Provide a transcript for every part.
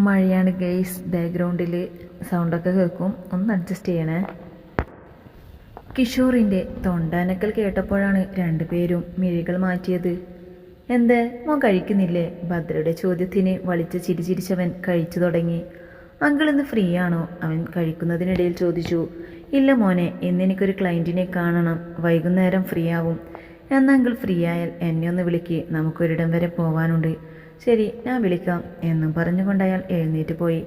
മഴയാണ് ഗെയ്സ് ബാക്ക്ഗ്രൗണ്ടിൽ സൗണ്ടൊക്കെ കേൾക്കും. ഒന്ന് അഡ്ജസ്റ്റ് ചെയ്യണേ. കിഷോറിന്റെ തൊണ്ടാനക്കൽ കേട്ടപ്പോഴാണ് രണ്ടുപേരും മിഴികൾ മാറ്റിയത്. എന്ത്? മോൻ കഴിക്കുന്നില്ലേ? ഭദ്രയുടെ ചോദ്യത്തിന് വളിച്ച് ചിരിച്ചിരിച്ചവൻ കഴിച്ചു തുടങ്ങി. അങ്കിൾ ഇന്ന് ഫ്രീ ആണോ? അവൻ കഴിക്കുന്നതിനിടയിൽ ചോദിച്ചു. ഇല്ല മോനെ ഇന്ന് എനിക്കൊരു ക്ലയന്റിനെ കാണണം. വൈകുന്നേരം ഫ്രീ ആവും. എന്നാൽ അങ്കിൾ ഫ്രീ ആയാൽ എന്നെ ഒന്ന് വിളിക്ക്. നമുക്കൊരിടം വരെ പോവാനുണ്ട്. ശരി ഞാൻ വിളിക്കാം എന്നും പറഞ്ഞുകൊണ്ട് അയാൾ എഴുന്നേറ്റ് പോയി.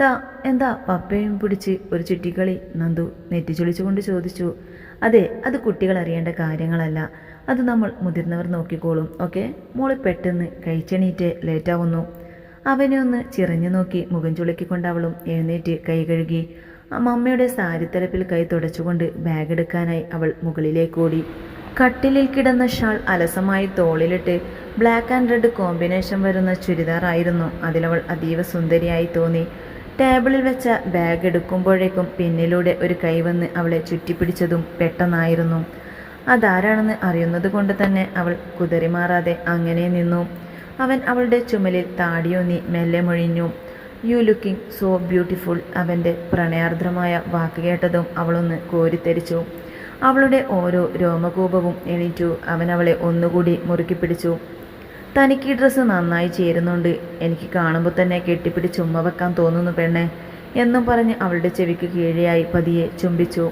ഡാ എന്താ പപ്പയും പിടിച്ച് ഒരു ചുറ്റിക്കളി നന്ദു നെറ്റിച്ചൊളിച്ചുകൊണ്ട് ചോദിച്ചു. അതെ അത് കുട്ടികൾ അറിയേണ്ട കാര്യങ്ങളല്ല. അത് നമ്മൾ മുതിർന്നവർ നോക്കിക്കോളും ഓക്കെ? മോൾ പെട്ടെന്ന് കഴിച്ചെണീറ്റ് ലേറ്റാവുന്നു. അവനെ ഒന്ന് ചിറഞ്ഞു നോക്കി മുഖം ചുളുക്കിക്കൊണ്ട് അവളും എഴുന്നേറ്റ് കൈ കഴുകി. മമ്മയുടെ സാരിത്തലപ്പിൽ കൈ തുടച്ചുകൊണ്ട് ബാഗ് എടുക്കാനായി അവൾ മുകളിലേക്ക് ഓടി. കട്ടിലിൽ കിടന്ന ഷാൾ അലസമായി തോളിലിട്ട് ബ്ലാക്ക് ആൻഡ് റെഡ് കോമ്പിനേഷൻ വരുന്ന ചുരിദാറായിരുന്നു അതിലവൾ അതീവ സുന്ദരിയായി തോന്നി. ടേബിളിൽ വെച്ച ബാഗ് എടുക്കുമ്പോഴേക്കും പിന്നിലൂടെ ഒരു കൈ വന്ന് അവളെ ചുറ്റിപ്പിടിച്ചതും പെട്ടെന്നായിരുന്നു. അതാരാണെന്ന് അറിയുന്നത് കൊണ്ട് തന്നെ അവൾ കുതറിമാറാതെ അങ്ങനെ നിന്നു. അവൻ അവളുടെ ചുമലിൽ താടിയൊന്നി മെല്ലെ മൊഴിഞ്ഞു. യു ലുക്കിംഗ് സോ ബ്യൂട്ടിഫുൾ അവന്റെ പ്രണയാർദ്രമായ വാക്ക് കേട്ടതും അവളൊന്ന് കോരിത്തെരിച്ചു അവളുടെ ഓരോ രോമകൂപവും എണീറ്റു. അവൻ അവളെ ഒന്നുകൂടി മുറുക്കി പിടിച്ചു. തനിക്ക് ഈ ഡ്രസ്സ് നന്നായി ചേരുന്നുണ്ട്. എനിക്ക് കാണുമ്പോൾ തന്നെ കെട്ടിപ്പിടിച്ച് ഉമ്മ വെക്കാൻ തോന്നുന്നു പെണ്ണെ എന്നും പറഞ്ഞ് അവളുടെ ചെവിക്ക് കീഴെയായി പതിയെ ചുംബിച്ചു.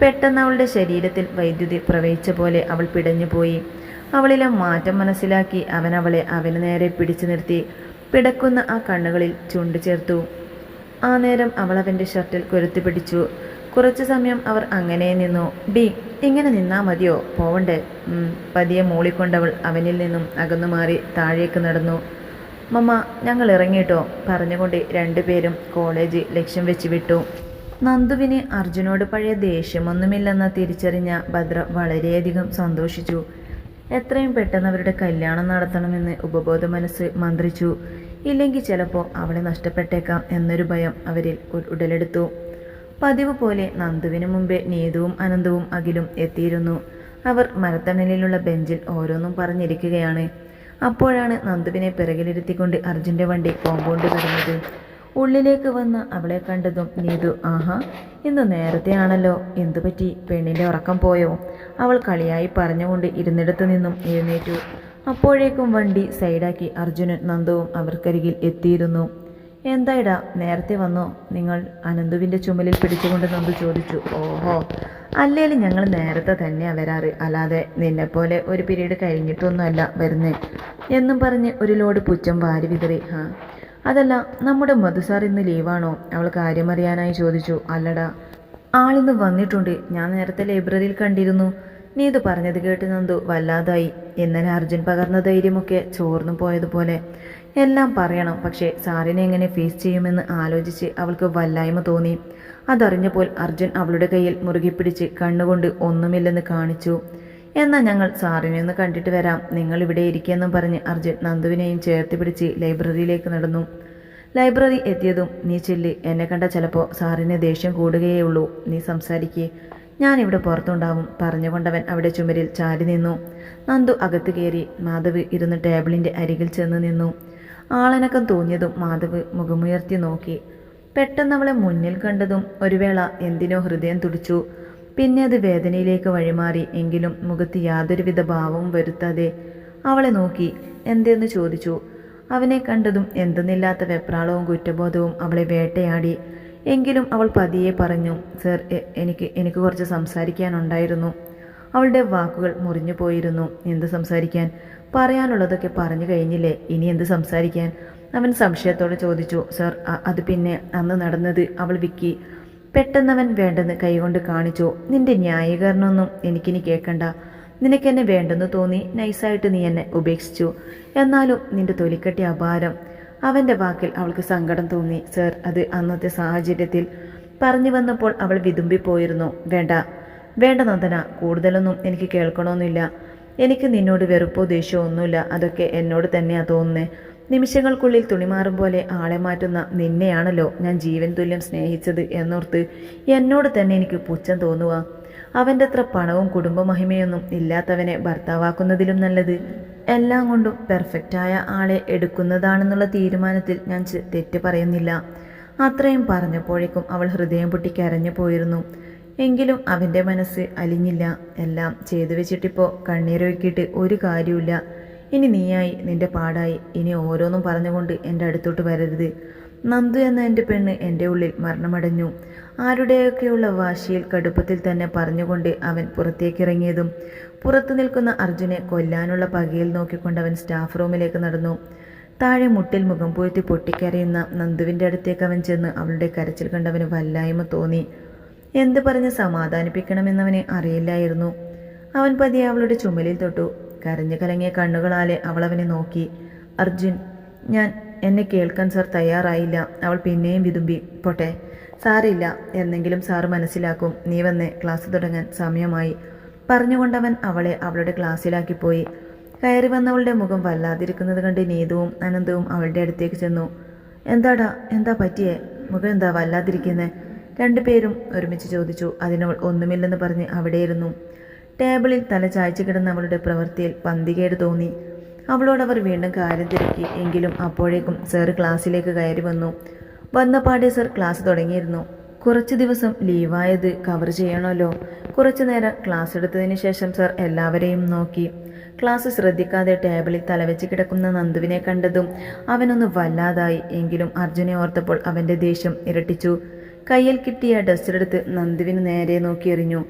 പെട്ടെന്ന് അവളുടെ ശരീരത്തിൽ വൈദ്യുതി പ്രവഹിച്ച പോലെ അവൾ പിടഞ്ഞുപോയി അവളിലെ മാറ്റം മനസ്സിലാക്കി അവൻ അവളെ അവന് നേരെ പിടിച്ചു നിർത്തി. പിടക്കുന്ന ആ കണ്ണുകളിൽ ചുണ്ടു ചേർത്തു. ആ നേരം അവൾ അവന്റെ ഷർട്ടിൽ കുരുത്തി പിടിച്ചു. കുറച്ചു സമയം അവർ അങ്ങനെ നിന്നു. ഡി ഇങ്ങനെ നിന്നാ മതിയോ? പോവണ്ടേ? പതിയെ മൂളിക്കൊണ്ടവൾ അവനിൽ നിന്നും അകന്നു മാറി താഴേക്ക് നടന്നു. മമ്മ ഞങ്ങൾ ഇറങ്ങിയിട്ടോ? പറഞ്ഞുകൊണ്ട് രണ്ടുപേരും കോളേജ് ലക്ഷ്യം വെച്ച് വിട്ടു. നന്ദുവിന് അർജുനോട് പഴയ ദേഷ്യമൊന്നുമില്ലെന്ന് തിരിച്ചറിഞ്ഞ ഭദ്ര വളരെയധികം സന്തോഷിച്ചു. എത്രയും പെട്ടെന്ന് അവരുടെ കല്യാണം നടത്തണമെന്ന് ഉപബോധ മനസ്സ് മന്ത്രിച്ചു. ഇല്ലെങ്കിൽ ചിലപ്പോൾ അവളെ നഷ്ടപ്പെട്ടേക്കാം എന്നൊരു ഭയം അവരിൽ ഉടലെടുത്തു. പതിവ് പോലെ നന്ദുവിന് മുമ്പേ നീതുവും അനന്തവും അഖിലും എത്തിയിരുന്നു. അവർ മരത്തണലിലുള്ള ബെഞ്ചിൽ ഓരോന്നും പറഞ്ഞിരിക്കുകയാണ്. അപ്പോഴാണ് നന്ദുവിനെ പിറകിലിരുത്തിക്കൊണ്ട് അർജുന്റെ വണ്ടി കോമ്പൗണ്ട് വരുന്നത്. ഉള്ളിലേക്ക് വന്ന് അവളെ കണ്ടതും നീതു ആഹാ ഇന്ന് നേരത്തെയാണല്ലോ എന്തു പറ്റി? പെണ്ണിന്റെ ഉറക്കം പോയോ? അവൾ കളിയായി പറഞ്ഞുകൊണ്ട് ഇരുന്നിടത്തു നിന്നും എഴുന്നേറ്റു. അപ്പോഴേക്കും വണ്ടി സൈഡാക്കി അർജുനൻ നന്ദുവും അവർക്കരികിൽ എത്തിയിരുന്നു. എന്തായിടാ? നേരത്തെ വന്നോ. നിങ്ങൾ അനന്തുവിന്റെ ചുമലിൽ പിടിച്ചുകൊണ്ട് നന്ദു ചോദിച്ചു. ഓഹോ. അല്ലേലും ഞങ്ങൾ നേരത്തെ തന്നെയാണ് വരാറ്. അല്ലാതെ നിന്നെപ്പോലെ ഒരു പീരീഡ് കഴിഞ്ഞിട്ടൊന്നുമല്ല വരുന്നേ. എന്നും പറഞ്ഞ് ഒരു ലോഡ് പുച്ഛം വാരി വിതറി. ഹാ. അതല്ല നമ്മുടെ മധുസാർ ഇന്ന് ലീവാണോ? അവൾ കാര്യമറിയാനായി ചോദിച്ചു. അല്ലടാ. ആളിന്ന് വന്നിട്ടുണ്ട്. ഞാൻ നേരത്തെ ലൈബ്രറിയിൽ കണ്ടിരുന്നു. നീ ഇത് പറഞ്ഞത് കേട്ട് നന്ദു വല്ലാതായി. ഇന്നലെ അർജുൻ പകർന്ന ധൈര്യമൊക്കെ ചോർന്നു പോയതുപോലെ. എല്ലാം പറയണം. പക്ഷേ സാറിനെ എങ്ങനെ ഫേസ് ചെയ്യുമെന്ന് ആലോചിച്ച് അവൾക്ക് വല്ലായ്മ തോന്നി. അതറിഞ്ഞപ്പോൾ അർജുൻ അവളുടെ കയ്യിൽ മുറുകെ പിടിച്ച് കണ്ണുകൊണ്ട് ഒന്നുമില്ലെന്ന് കാണിച്ചു. എന്നാൽ ഞങ്ങൾ സാറിനെ ഒന്ന് കണ്ടിട്ട് വരാം. നിങ്ങൾ ഇവിടെ ഇരിക്കുമെന്നും പറഞ്ഞ് അർജുൻ നന്ദുവിനെയും ചേർത്ത് പിടിച്ച് ലൈബ്രറിയിലേക്ക് നടന്നു. ലൈബ്രറി എത്തിയതും നീ ചെല്ല്. എന്നെ കണ്ട ചിലപ്പോൾ സാറിന് ദേഷ്യം കൂടുകയേ ഉള്ളൂ. നീ സംസാരിക്കേ. ഞാനിവിടെ പുറത്തുണ്ടാവും. പറഞ്ഞുകൊണ്ടവൻ അവിടെ ചുമരിൽ ചാരി നിന്നു. നന്ദു അകത്ത് കയറി മാധവ് ഇരുന്ന് ടേബിളിന്റെ അരികിൽ ചെന്ന് നിന്നു. ആളനക്കം തോന്നിയതും മാധവ് മുഖമുയർത്തി നോക്കി. പെട്ടെന്ന് അവളെ മുന്നിൽ കണ്ടതും ഒരു വേള എന്തിനോ ഹൃദയം തുടിച്ചു. പിന്നെ അത് വേദനയിലേക്ക് വഴിമാറി എങ്കിലും മുഖത്ത് യാതൊരുവിധ ഭാവവും വരുത്താതെ അവളെ നോക്കി എന്തെന്ന് ചോദിച്ചു. അവനെ കണ്ടതും എന്തെന്നില്ലാത്ത വെപ്രാളവും കുറ്റബോധവും അവളെ വേട്ടയാടി. എങ്കിലും അവൾ പതിയെ പറഞ്ഞു സർ എനിക്ക് എനിക്ക് കുറച്ച് സംസാരിക്കാനുണ്ടായിരുന്നു. അവളുടെ വാക്കുകൾ മുറിഞ്ഞു പോയിരുന്നു. എന്ത് സംസാരിക്കാൻ? പറയാനുള്ളതൊക്കെ പറഞ്ഞു കഴിഞ്ഞില്ലേ. ഇനി എന്ത് സംസാരിക്കാൻ? അവൻ സംശയത്തോടെ ചോദിച്ചു. സർ അത് പിന്നെ അന്ന് നടന്നത് അവൾ വിക്കി. പെട്ടെന്നവൻ വേണ്ടെന്ന് കൈകൊണ്ട് കാണിച്ചു. നിന്റെ ന്യായീകരണമൊന്നും എനിക്കിനി കേൾക്കണ്ട. നിനക്കെന്നെ വേണ്ടെന്ന് തോന്നി നൈസായിട്ട് നീ എന്നെ ഉപേക്ഷിച്ചു. എന്നാലും നിന്റെ തൊലിക്കെട്ടി അപാരം. അവന്റെ വാക്കിൽ അവൾക്ക് സങ്കടം തോന്നി. സർ അത് അന്നത്തെ സാഹചര്യത്തിൽ പറഞ്ഞു വന്നപ്പോൾ അവൾ വിതുമ്പിപ്പോയിരുന്നു. വേണ്ട. വേണ്ട നന്ദന കൂടുതലൊന്നും എനിക്ക് കേൾക്കണമെന്നില്ല. എനിക്ക് നിന്നോട് വെറുപ്പോ ദേഷ്യമോ ഒന്നുമില്ല. അതൊക്കെ എന്നോട് തന്നെയാ തോന്നുന്നത് നിമിഷങ്ങൾക്കുള്ളിൽ തുണിമാറും പോലെ ആളെ മാറ്റുന്ന നിന്നെയാണല്ലോ ഞാൻ ജീവൻ തുല്യം സ്നേഹിച്ചത് എന്നോർത്ത് എന്നോട് തന്നെ എനിക്ക് പുച്ഛം തോന്നുക അവന്റെ അത്ര പണവും കുടുംബമഹിമയൊന്നും ഇല്ലാത്തവനെ ഭർത്താവാക്കുന്നതിലും നല്ലത്. എല്ലാം കൊണ്ടും പെർഫെക്റ്റായ ആളെ എടുക്കുന്നതാണെന്നുള്ള തീരുമാനത്തിൽ ഞാൻ തെറ്റ് പറയുന്നില്ല. അത്രയും പറഞ്ഞപ്പോഴേക്കും അവൾ ഹൃദയം പൊട്ടി കരഞ്ഞു പോയിരുന്നു. എങ്കിലും അവന്റെ മനസ്സ് അലിഞ്ഞില്ല. എല്ലാം ചെയ്തു വെച്ചിട്ടിപ്പോൾ കണ്ണീരൊഴുക്കിയിട്ട് ഒരു കാര്യമില്ല ഇനി നീയായി നിന്റെ പാടായി. ഇനി ഓരോന്നും പറഞ്ഞുകൊണ്ട് എന്റെ അടുത്തോട്ട് വരരുത്. നന്ദു എന്ന എന്റെ പെണ്ണ് എന്റെ ഉള്ളിൽ മരണമടഞ്ഞു. ആരുടെയൊക്കെയുള്ള വാശിയിൽ കടുപ്പത്തിൽ തന്നെ പറഞ്ഞുകൊണ്ട് അവൻ പുറത്തേക്കിറങ്ങിയതും പുറത്തു നിൽക്കുന്ന അർജുനെ കൊല്ലാനുള്ള പകയിൽ നോക്കിക്കൊണ്ട് അവൻ സ്റ്റാഫ് റൂമിലേക്ക് നടന്നു. താഴെ മുട്ടിൽ മുഖം പൊഴുത്തി പൊട്ടിക്കരയുന്ന നന്ദുവിന്റെ അടുത്തേക്ക് അവൻ ചെന്ന് അവളുടെ കരച്ചിൽ കണ്ടവന് വല്ലായ്മ തോന്നി. എന്ത് പറഞ്ഞ് സമാധാനിപ്പിക്കണമെന്നവനെ അറിയില്ലായിരുന്നു. അവൻ പതിയെ അവളുടെ ചുമലിൽ തൊട്ടു. കരഞ്ഞു കലങ്ങിയ കണ്ണുകളാലെ അവൾ അവനെ നോക്കി. അർജുൻ ഞാൻ എന്നെ കേൾക്കാൻ സാർ തയ്യാറായില്ല. അവൾ പിന്നെയും വിതുമ്പി പോട്ടെ സാറില്ല എന്നെങ്കിലും സാർ മനസ്സിലാക്കും. നീ വന്ന് ക്ലാസ് തുടങ്ങാൻ സമയമായി. പറഞ്ഞുകൊണ്ടവൻ അവളെ അവളുടെ ക്ലാസ്സിലാക്കി പോയി. കയറി വന്നവളുടെ മുഖം വല്ലാതിരിക്കുന്നത് കണ്ട് നീതുവും അനന്തവും അവളുടെ അടുത്തേക്ക് ചെന്നു. എന്താടാ എന്താ പറ്റിയേ? മുഖം എന്താ വല്ലാതിരിക്കുന്നേ? രണ്ടുപേരും ഒരുമിച്ച് ചോദിച്ചു അതിനവൾ ഒന്നുമില്ലെന്ന് പറഞ്ഞ് അവിടെയിരുന്നു. ടേബിളിൽ തല ചായ്ച്ചു കിടന്ന അവളുടെ പ്രവൃത്തിയിൽ പന്തികേട് തോന്നി. അവളോട് അവർ വീണ്ടും കാര്യം തിരക്കി. എങ്കിലും അപ്പോഴേക്കും സർ ക്ലാസ്സിലേക്ക് കയറി വന്നു. വന്നപാടെ സർ ക്ലാസ് തുടങ്ങിയിരുന്നു. കുറച്ച് ദിവസം ലീവായത് കവർ ചെയ്യണമല്ലോ. കുറച്ചു നേരം ക്ലാസ് എടുത്തതിന് ശേഷം സർ എല്ലാവരെയും നോക്കി. ക്ലാസ് ശ്രദ്ധിക്കാതെ ടേബിളിൽ തലവെച്ച് കിടക്കുന്ന നന്ദുവിനെ കണ്ടതും അവനൊന്ന് വല്ലാതായി. എങ്കിലും അർജുനെ ഓർത്തപ്പോൾ അവന്റെ ദേഷ്യം ഇരട്ടിച്ചു. കയ്യിൽ കിട്ടിയ ഡസ്റ്റർ എടുത്ത് നന്ദുവിന് നേരെ നോക്കി എറിഞ്ഞു.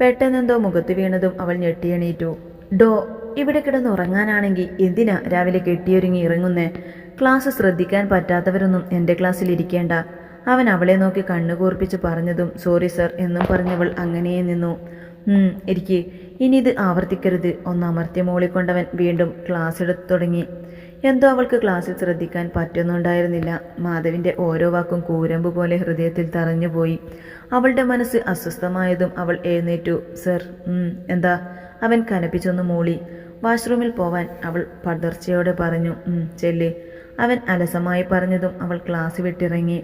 പെട്ടെന്നെന്തോ മുഖത്ത് വീണതും അവൾ ഞെട്ടിയണീറ്റു. ഡോ ഇവിടെ കിടന്ന് ഉറങ്ങാനാണെങ്കിൽ എന്തിനാ രാവിലെ കെട്ടിയൊരുങ്ങി ഇറങ്ങുന്നേ? ക്ലാസ് ശ്രദ്ധിക്കാൻ പറ്റാത്തവരൊന്നും എന്റെ ക്ലാസ്സിൽ ഇരിക്കേണ്ട. അവൻ അവളെ നോക്കി കണ്ണുകൂർപ്പിച്ച് പറഞ്ഞതും സോറി സർ എന്നും പറഞ്ഞവൾ അങ്ങനെയേ നിന്നു. ഇരിക്ക്. ഇനി ഇത് ആവർത്തിക്കരുത്. ഒന്ന് മോളി കൊണ്ടവൻ വീണ്ടും ക്ലാസ് എടുത്തു തുടങ്ങി. എന്തോ അവൾക്ക് ക്ലാസ്സിൽ ശ്രദ്ധിക്കാൻ പറ്റുന്നുണ്ടായിരുന്നില്ല മാധവിന്റെ ഓരോ വാക്കും കൂരമ്പ് പോലെ ഹൃദയത്തിൽ തറഞ്ഞുപോയി അവളുടെ മനസ്സ് അസ്വസ്ഥമായതും അവൾ എഴുന്നേറ്റു. സർ എന്താ? അവൻ കനപ്പിച്ചൊന്ന് മൂളി. വാഷ്റൂമിൽ പോവാൻ അവൾ പതർച്ചയോടെ പറഞ്ഞു. ചെല്ല്. അവൻ അലസമായി പറഞ്ഞതും അവൾ ക്ലാസ് വിട്ടിറങ്ങി.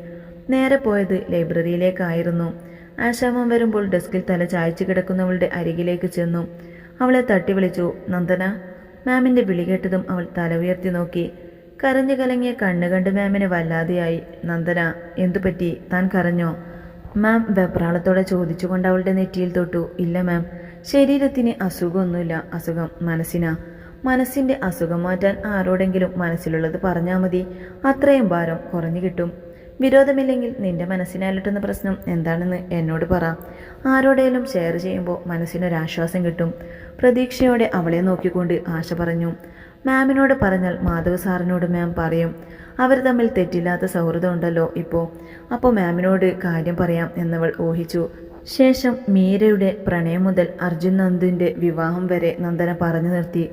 നേരെ പോയത് ലൈബ്രറിയിലേക്കായിരുന്നു. ആശാമം വരുമ്പോൾ ഡെസ്കിൽ തല ചായച്ചു കിടക്കുന്നവളുടെ അരികിലേക്ക് ചെന്നു. അവളെ തട്ടി വിളിച്ചു നന്ദന. മാമിന്റെ വിളി കേട്ടതും അവൾ തല ഉയർത്തി നോക്കി. കരഞ്ഞു കലങ്ങിയ കണ്ണു കണ്ട് മാമിന് വല്ലാതെയായി. നന്ദന എന്തു പറ്റി? താൻ കരഞ്ഞോ? മാം വെപ്രാളത്തോടെ ചോദിച്ചുകൊണ്ട് അവളുടെ നെറ്റിയിൽ തൊട്ടു. ഇല്ല മാം. ശരീരത്തിന് അസുഖമൊന്നുമില്ല. അസുഖം മനസ്സിനാ. മനസ്സിന്റെ അസുഖം മാറ്റാൻ ആരോടെങ്കിലും മനസ്സിലുള്ളത് പറഞ്ഞാൽ മതി. അത്രയും ഭാരം കുറഞ്ഞു കിട്ടും. വിരോധമില്ലെങ്കിൽ നിന്റെ മനസ്സിനെ അലട്ടുന്ന പ്രശ്നം എന്താണെന്ന് എന്നോട് പറ. ആരോടേലും ഷെയർ ചെയ്യുമ്പോൾ മനസ്സിനൊരാശ്വാസം കിട്ടും. പ്രതീക്ഷയോടെ അവളെ നോക്കിക്കൊണ്ട് ആശ പറഞ്ഞു. മാമിനോട് പറഞ്ഞാൽ മാധവ് സാറിനോട് മാം പറയും. അവർ തമ്മിൽ തെറ്റില്ലാത്ത സൗഹൃദം ഉണ്ടല്ലോ ഇപ്പോൾ അപ്പോൾ മാമിനോട് കാര്യം പറയാം എന്നവൾ ഊഹിച്ചു. ശേഷം മീരയുടെ പ്രണയം മുതൽ അർജുൻ നന്ദുവിന്റെ വിവാഹം വരെ നന്ദന പറഞ്ഞു നിർത്തി.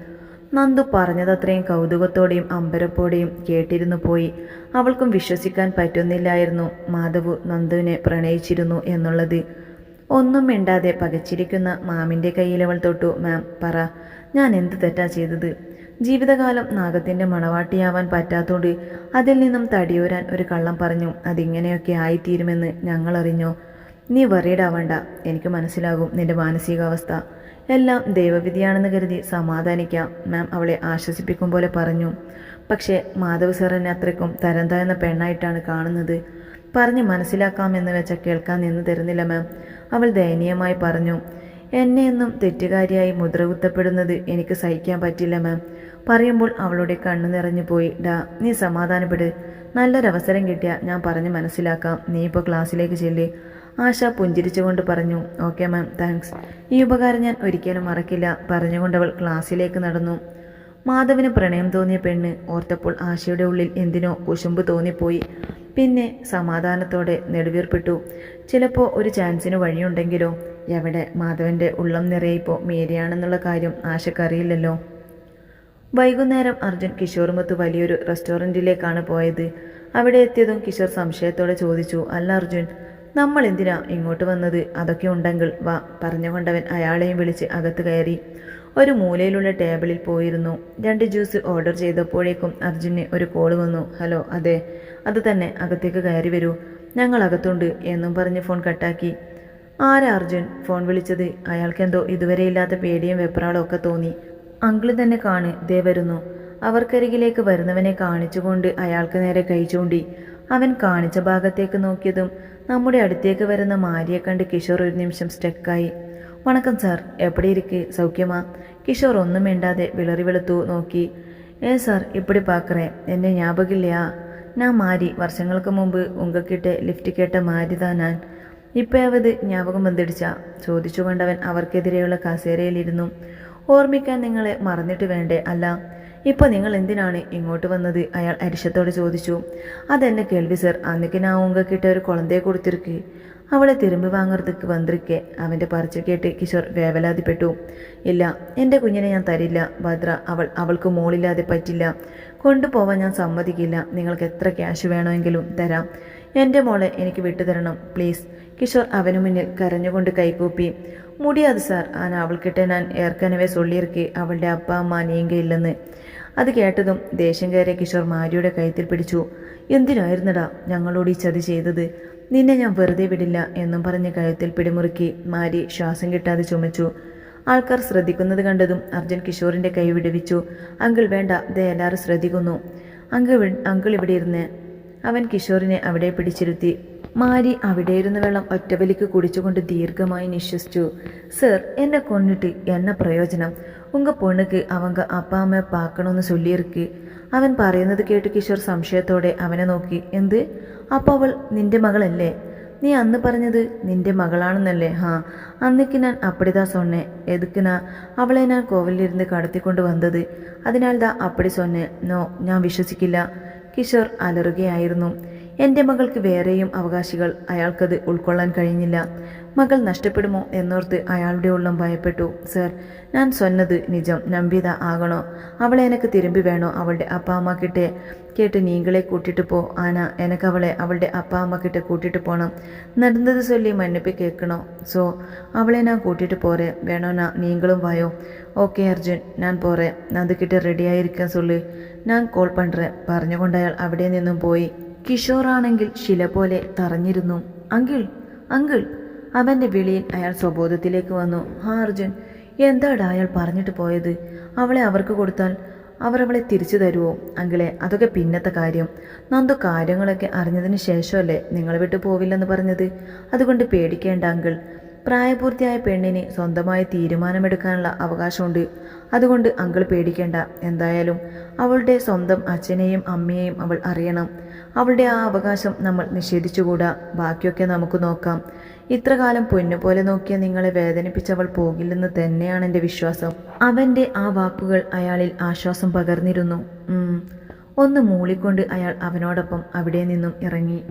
നന്ദു പറഞ്ഞതത്രയും കൗതുകത്തോടെയും അമ്പരപ്പോടെയും കേട്ടിരുന്നു പോയി. അവൾക്കും വിശ്വസിക്കാൻ പറ്റുന്നില്ലായിരുന്നു മാധവു നന്ദുവിനെ പ്രണയിച്ചിരുന്നു എന്നുള്ളത്. ഒന്നും മിണ്ടാതെ പകച്ചിരിക്കുന്ന മാമിന്റെ കയ്യിൽ അവൾ തൊട്ടു മാം പറ ഞാൻ എന്ത് തെറ്റാ ചെയ്തത്? ജീവിതകാലം നാഗത്തിന്റെ മണവാട്ടിയാവാൻ പറ്റാത്തോണ്ട് അതിൽ നിന്നും തടിയൂരാൻ ഒരു കള്ളം പറഞ്ഞു. അതിങ്ങനെയൊക്കെ ആയിത്തീരുമെന്ന് ഞങ്ങൾ അറിഞ്ഞോ നീ വറീഡാവണ്ട എനിക്ക് മനസ്സിലാകും നിന്റെ മാനസികാവസ്ഥ. എല്ലാം ദൈവവിധിയാണെന്ന് കരുതി സമാധാനിക്കാം. മാം അവളെ ആശ്വസിപ്പിക്കും പോലെ പറഞ്ഞു. പക്ഷേ മാധവ് സാറിനെ അത്രയ്ക്കും തരം താഴ്ന്ന പെണ്ണായിട്ടാണ് കാണുന്നത്. പറഞ്ഞ് മനസ്സിലാക്കാമെന്ന് വെച്ച കേൾക്കാൻ നിന്ന് തരുന്നില്ല മാം. അവൾ ദയനീയമായി പറഞ്ഞു എന്നെ എന്നും തെറ്റുകാരിയായി മുദ്രകുത്തപ്പെടുന്നത് എനിക്ക് സഹിക്കാൻ പറ്റില്ല മാം. പറയുമ്പോൾ അവളുടെ കണ്ണു നിറഞ്ഞു പോയി. ഡാ നീ സമാധാനപ്പെട്. നല്ലൊരവസരം കിട്ടിയാൽ ഞാൻ പറഞ്ഞ് മനസ്സിലാക്കാം. നീ ഇപ്പോൾ ക്ലാസ്സിലേക്ക് ചെല്ല്. ആശ പുഞ്ചിരിച്ചുകൊണ്ട് പറഞ്ഞു ഓക്കെ മാം താങ്ക്സ്. ഈ ഉപകാരം ഞാൻ ഒരിക്കലും മറക്കില്ല പറഞ്ഞുകൊണ്ടവൾ ക്ലാസ്സിലേക്ക് നടന്നു. മാധവിന് പ്രണയം തോന്നിയ പെണ്ണ് ഓർത്തപ്പോൾ ആശയുടെ ഉള്ളിൽ എന്തിനോ കുശുമ്പ് തോന്നിപ്പോയി. പിന്നെ സമാധാനത്തോടെ നെടുവീർപ്പിട്ടു. ചിലപ്പോൾ ഒരു ചാൻസിന് വഴിയുണ്ടെങ്കിലോ? എവിടെ? മാധവന്റെ ഉള്ളം നിറയിപ്പോൾ മേരിയാണെന്നുള്ള കാര്യം ആശക്കറിയില്ലല്ലോ. വൈകുന്നേരം അർജുൻ കിഷോറുമൊത്ത് വലിയൊരു റെസ്റ്റോറന്റിലേക്കാണ് പോയത്. അവിടെ എത്തിയതും കിഷോർ സംശയത്തോടെ ചോദിച്ചു അല്ല അർജുൻ നമ്മൾ എന്തിനാ ഇങ്ങോട്ട് വന്നത്? അതൊക്കെ ഉണ്ടെങ്കിൽ വാ പറഞ്ഞുകൊണ്ടവൻ അയാളെയും വിളിച്ച് അകത്ത് കയറി. ഒരു മൂലയിലുള്ള ടേബിളിൽ പോയിരുന്നു. രണ്ട് ജ്യൂസ് ഓർഡർ ചെയ്തപ്പോഴേക്കും അർജുന് ഒരു കോൾ വന്നു. ഹലോ അതെ അത് തന്നെ അകത്തേക്ക് കയറി വരൂ. ഞങ്ങൾ അകത്തുണ്ട് എന്നും പറഞ്ഞ് ഫോൺ കട്ടാക്കി. ആരാ അർജുൻ? ഫോൺ വിളിച്ചത്. അയാൾക്കെന്തോ ഇതുവരെ ഇല്ലാത്ത പേടിയും വെപ്രാളും ഒക്കെ തോന്നി. അങ്കിൾ തന്നെ കാണ് ദേ വരുന്നു. അവർക്കരികിലേക്ക് വരുന്നവനെ കാണിച്ചുകൊണ്ട് അയാൾക്ക് നേരെ കൈ ചൂണ്ടി. അവൻ കാണിച്ച ഭാഗത്തേക്ക് നോക്കിയതും നമ്മുടെ അടുത്തേക്ക് വരുന്ന മാരിയെ കണ്ട് കിഷോർ ഒരു നിമിഷം സ്റ്റക്കായി. വണക്കം സാർ എവിടെ ഇരിക്കെ സൗഖ്യമാ? കിഷോർ ഒന്നും മിണ്ടാതെ വിളറി വെളുത്തു നോക്കി. ഏ സാർ ഇപ്പടി പാക്കറേ എന്നെ ഞാപകില്ലയാ ഞാൻ മാരി വർഷങ്ങൾക്ക് മുമ്പ് ഉങ്കക്കിട്ട് ലിഫ്റ്റ് കേട്ട മാരി താ ഞാൻ. ഇപ്പയാവത് ഞാപകം ബന്ധിടിച്ച. ചോദിച്ചു കൊണ്ടവൻ അവർക്കെതിരെയുള്ള കസേരയിലിരുന്നു. ഓർമ്മിക്കാൻ നിങ്ങളെ മറന്നിട്ട് വേണ്ടേ? അല്ല ഇപ്പോൾ നിങ്ങൾ എന്തിനാണ് ഇങ്ങോട്ട് വന്നത്? അയാൾ അരിശത്തോട് ചോദിച്ചു. അതെന്നെ കേൾവി സർ. അന്നേക്ക് ഞാൻ ഉങ്കക്കിട്ട ഒരു കുളന്തയെ കൊടുത്തിരിക്ക്. അവളെ തിരുമ്പ് വാങ്ങുറത്തേക്ക് വന്നിരിക്കെ. അവന്റെ പറച്ചിൽ കേട്ട് കിഷോർ വേവലാതിപ്പെട്ടു. ഇല്ല എന്റെ കുഞ്ഞിനെ ഞാൻ തരില്ല. ഭദ്ര അവൾ അവൾക്ക് മോളില്ലാതെ പറ്റില്ല. കൊണ്ടുപോവാൻ ഞാൻ സമ്മതിക്കില്ല. നിങ്ങൾക്ക് എത്ര ക്യാഷ് വേണമെങ്കിലും തരാം. എന്റെ മോളെ എനിക്ക് വിട്ടുതരണം പ്ലീസ്. കിഷോർ അവനു മുന്നിൽ കരഞ്ഞുകൊണ്ട് കൈകൂപ്പി. മുടിയാത് സാർ. ആന അവൾക്കിട്ട് ഞാൻ ഏർക്കനവേ സൊള്ളിയിർക്ക് അവളുടെ അപ്പ അമ്മ നീങ്കയില്ലെന്ന് അത് കേട്ടതും ദേഷ്യം കയറിയ കിഷോർ മാരിയുടെ കഴുത്തിൽ പിടിച്ചു. എന്തിനായിരുന്നടാ ഞങ്ങളോട് ഈ ചതി ചെയ്തത്? നിന്നെ ഞാൻ വെറുതെ വിടില്ല എന്നും പറഞ്ഞ് കഴുത്തിൽ പിടിമുറുക്കി മാരി ശ്വാസം കിട്ടാതെ ചുമച്ചു. ആൾക്കാർ ശ്രദ്ധിക്കുന്നത് കണ്ടതും അർജുൻ കിഷോറിന്റെ കൈ വിടുവിച്ചു. അങ്കിൾ വേണ്ട ദേ എല്ലാവരും ശ്രദ്ധിക്കുന്നു. അങ്കിൾ അങ്കിൾ ഇവിടെ ഇരുന്ന്. അവൻ കിഷോറിനെ അവിടെ പിടിച്ചിരുത്തി. മാരി അവിടെയിരുന്ന വെള്ളം ഒറ്റവലിക്ക് കുടിച്ചുകൊണ്ട് ദീർഘമായി നിശ്വസിച്ചു. സർ എന്നെ കൊണ്ടിട്ട് എന്ന പ്രയോജനം? ഉങ്ക പൊണ്ണുക്ക് അവങ്ക അപ്പാമ്മ പാക്കണമെന്ന് ചൊല്ലിയിരിക്ക് അവൻ പറയുന്നത് കേട്ട് കിഷോർ സംശയത്തോടെ അവനെ നോക്കി. എന്ത്? അപ്പോൾ അവൾ നിന്റെ മകളല്ലേ? നീ അന്ന് പറഞ്ഞത് നിന്റെ മകളാണെന്നല്ലേ? ഹാ അന്നേക്ക് ഞാൻ അപ്പടിതാ സൊന്നെ. എതുക്കിനാ അവളെ ഞാൻ കോവിലിരുന്ന് കടത്തിക്കൊണ്ട് വന്നത്? അതിനാൽ ദാ അപ്പടി സൊന്നെ. നോ ഞാൻ വിശ്വസിക്കില്ല. കിഷോർ അലറുകയായിരുന്നു. എന്റെ മകൾക്ക് വേറെയും അവകാശികൾ അയാൾക്കത് ഉൾക്കൊള്ളാൻ കഴിഞ്ഞില്ല. മകൾ നഷ്ടപ്പെടുമോ എന്നോർത്ത് അയാളുടെ ഉള്ളം ഭയപ്പെട്ടു. സർ ഞാൻ സ്വന്നത് നിജം നമ്പിത ആകണോ? അവളെ എനക്ക് തിരുമ്പി വേണോ അവളുടെ അപ്പ അമ്മ കിട്ടെ? കേട്ട് നീങ്കളെ കൂട്ടിട്ട് പോ ആന. എനക്ക് അവളെ അവളുടെ അപ്പ അമ്മ കിട്ടെ കൂട്ടിട്ട് പോകണം നടന്നത് ചൊല്ലി മന്നപ്പി കേൾക്കണോ? സോ അവളെ ഞാൻ കൂട്ടിട്ട് പോരെ. വേണോ നാ നീങ്കളും വായോ? ഓക്കെ അർജുൻ. ഞാൻ പോരെ. നന്ദു കിട്ട് റെഡിയായിരിക്കാൻ സൊല്ലി. ഞാൻ കോൾ പണ്ടേ പറഞ്ഞുകൊണ്ട് അയാൾ അവിടെ നിന്നും പോയി. കിഷോറാണെങ്കിൽ ശില പോലെ തറഞ്ഞിരുന്നു. അങ്കിൾ അങ്കിൾ അവന്റെ വിളിയിൽ അയാൾ സ്വബോധത്തിലേക്ക് വന്നു. ഹാ അർജുൻ എന്താടാ അയാൾ പറഞ്ഞിട്ട് പോയത്? അവളെ അവർക്ക് കൊടുത്താൽ അവർ അവളെ തിരിച്ചു തരുമോ അങ്കിളെ അതൊക്കെ പിന്നത്തെ കാര്യം. നന്ദു കാര്യങ്ങളൊക്കെ അറിഞ്ഞതിന് ശേഷമല്ലേ നിങ്ങളെ വിട്ടു പോവില്ലെന്ന് പറഞ്ഞത്? അതുകൊണ്ട് പേടിക്കേണ്ട അങ്കിൾ. പ്രായപൂർത്തിയായ പെണ്ണിന് സ്വന്തമായി തീരുമാനമെടുക്കാനുള്ള അവകാശമുണ്ട്. അതുകൊണ്ട് അങ്കിൾ പേടിക്കേണ്ട. എന്തായാലും അവളുടെ സ്വന്തം അച്ഛനെയും അമ്മയെയും അവൾ അറിയണം. അവളുടെ ആ അവകാശം നമ്മൾ നിഷേധിച്ചുകൂടാ. ബാക്കിയൊക്കെ നമുക്ക് നോക്കാം. ഇത്രകാലം പൊന്നുപോലെ നോക്കിയ നിങ്ങളെ വേദനിപ്പിച്ചവൾ പോകില്ലെന്ന് തന്നെയാണ് എന്റെ വിശ്വാസം. അവന്റെ ആ വാക്കുകൾ അയാളിൽ ആശ്വാസം പകർന്നിരുന്നു. ഒന്ന് മൂളിക്കൊണ്ട് അയാൾ അവനോടൊപ്പം അവിടെ നിന്നും ഇറങ്ങി.